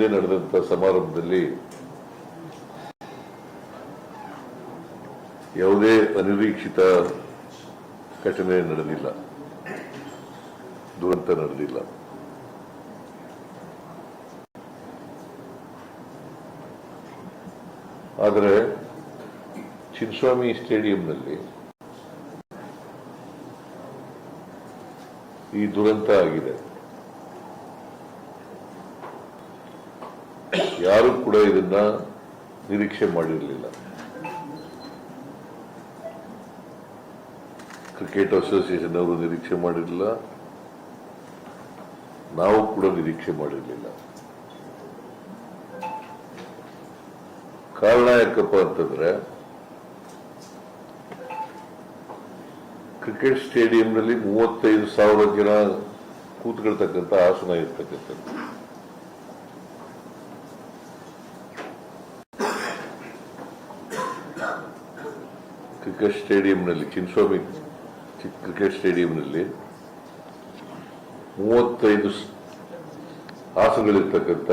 ಮುಂದೆ ನಡೆದಂತ ಸಮಾರಂಭದಲ್ಲಿ ಯಾವುದೇ ಅನಿರೀಕ್ಷಿತ ಘಟನೆ ನಡೆದಿಲ್ಲ. ದುರಂತ ನಡೆದಿಲ್ಲ. ಆದರೆ ಚಿನ್ಸ್ವಾಮಿ ಸ್ಟೇಡಿಯಂನಲ್ಲಿ ಈ ದುರಂತ ಆಗಿದೆ. ಯಾರು ಕೂಡ ಇದನ್ನ ನಿರೀಕ್ಷೆ ಮಾಡಿರಲಿಲ್ಲ. ಕ್ರಿಕೆಟ್ ಅಸೋಸಿಯೇಷನ್ ಅವರು ನಿರೀಕ್ಷೆ ಮಾಡಿರಲಿಲ್ಲ. ನಾವು ಕೂಡ ನಿರೀಕ್ಷೆ ಮಾಡಿರಲಿಲ್ಲ. ಕಾರಣ ಯಾಕಪ್ಪ ಅಂತಂದ್ರೆ ಕ್ರಿಕೆಟ್ ಸ್ಟೇಡಿಯಂನಲ್ಲಿ ಮೂವತ್ತೈದು ಸಾವಿರ ಜನ ಕೂತ್ಕೊಳ್ತಕ್ಕಂಥ ಆಸನ ಇರ್ತಕ್ಕಂಥದ್ದು. ಕ್ರಿಕೆಟ್ ಸ್ಟೇಡಿಯಂನಲ್ಲಿ ಚಿನ್ಸ್ವಾಮಿ ಚಿಕ್ಕ ಕ್ರಿಕೆಟ್ ಸ್ಟೇಡಿಯಂನಲ್ಲಿ ಮೂವತ್ತೈದು ಆಸುಗಳಿರ್ತಕ್ಕಂಥ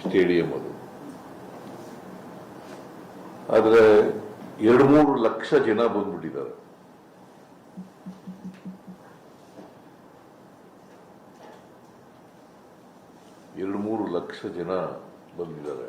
ಸ್ಟೇಡಿಯಂ ಅದು. ಆದರೆ ಎರಡು ಮೂರು ಲಕ್ಷ ಜನ ಬಂದ್ಬಿಟ್ಟಿದ್ದಾರೆ. ಎರಡು ಮೂರು ಲಕ್ಷ ಜನ ಬಂದಿದ್ದಾರೆ.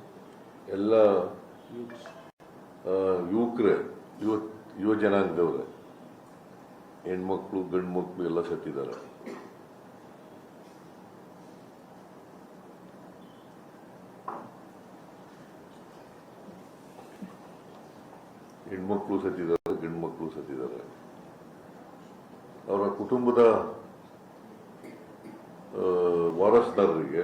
ಎಲ್ಲ ಯುವಕರೇ ಯುವ ಯುವ ಜನಾಂಗದವ್ರೆ. ಹೆಣ್ಮಕ್ಳು ಗಂಡು ಮಕ್ಕಳು ಎಲ್ಲ ಸತ್ತಿದ್ದಾರೆ. ಹೆಣ್ಮಕ್ಳು ಸತ್ತಿದ್ದಾರೆ ಗಂಡು ಮಕ್ಕಳು ಸತ್ತಿದ್ದಾರೆ. ಅವರ ಕುಟುಂಬದ ವಾರಸುದಾರರಿಗೆ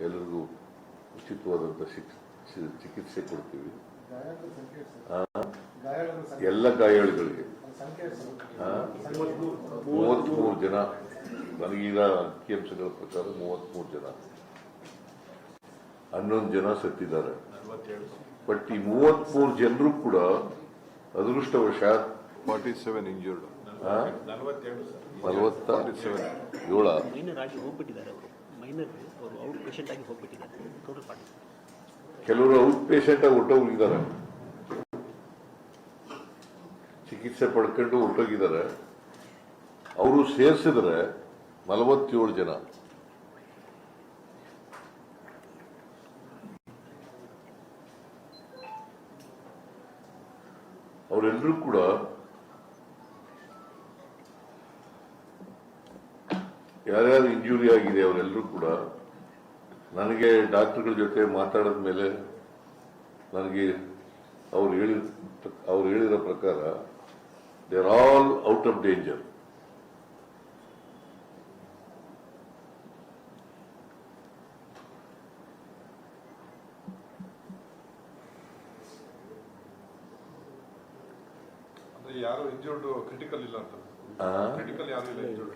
ಎಲ್ಲರಿಗೂ ಉಚಿತವಾದಂಥ ಶಿಕ್ ಚಿಕಿತ್ಸೆ ಕೊಡ್ತೀವಿ. ಎಲ್ಲ ಗಾಯಾಳುಗಳಿಗೆ. ಮೂವತ್ಮೂರು ಜನ. ನನಗೀಗ ಅಂಕಿಅಂಶಗಳ ಪ್ರಕಾರ ಮೂವತ್ಮೂರು ಜನ. ಹನ್ನೊಂದು ಜನ ಸತ್ತಿದ್ದಾರೆ. ಬಟ್ ಈ ಮೂವತ್ಮೂರು ಜನರು ಕೂಡ ಅದೃಷ್ಟವಶಾತ್ ಫಾರ್ಟಿ-ಸೆವೆನ್ ಇಂಜೂರ್ಡ್ ಆ, ಹೋಗ್ಬಿಟ್ಟಿದ್ದಾರೆ ಏಳ ಮೈನರ್ ಅವರು ಔಟ್ ಪೇಷಂಟ್ ಆಗಿ ಹೋಗ್ಬಿಟ್ಟಿದ್ದಾರೆ ಟೋಟಲ್ ಪಾರ್ಟಿ ಕೆಲವರು ಔಟ್ ಪೇಷಂಟ್ ಆಗಿ ಹೊಟ್ಟೋಗಿದ್ದಾರೆ ಚಿಕಿತ್ಸೆ ಪಡ್ಕೊಂಡು ಹೊಟ್ಟೋಗಿದ್ದಾರೆ ಅವರು ಸೇರಿಸಿದ್ರೆ ನಲವತ್ತೇಳು ಜನ. ಅವರೆಲ್ಲರೂ ಕೂಡ ಯಾರ್ಯಾರು ಇಂಜುರಿ ಆಗಿದೆ ಅವರೆಲ್ಲರೂ ಕೂಡ ನನಗೆ ಡಾಕ್ಟರ್ಗಳ ಜೊತೆ ಮಾತಾಡಿದ ಮೇಲೆ ನನಗೆ ಅವ್ರು ಹೇಳಿ ಅವ್ರು ಹೇಳಿರೋ ಪ್ರಕಾರ they are all out of danger ಅಂದ್ರೆ ಯಾರು ಇಂಜೂರ್ಡ್ ಕ್ರಿಟಿಕಲ್ ಇಲ್ಲ ಅಂತ. ಕ್ರಿಟಿಕಲ್ ಯಾರು ಇಲ್ಲ ಇಂಜೂರ್ಡ್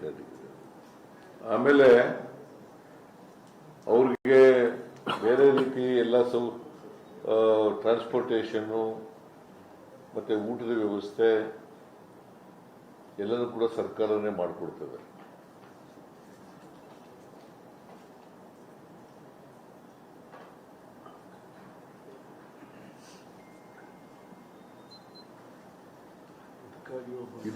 ಆಮೇಲೆ ಅವ್ರಿಗೆ ಬೇರೆ ರೀತಿ ಎಲ್ಲ ಸೌ ಟ್ರಾನ್ಸ್ಪೋರ್ಟೇಷನ್ನು ಮತ್ತು ಊಟದ ವ್ಯವಸ್ಥೆ ಎಲ್ಲರೂ ಕೂಡ ಸರ್ಕಾರನೇ ಮಾಡಿಕೊಡ್ತದೆ. ಇದು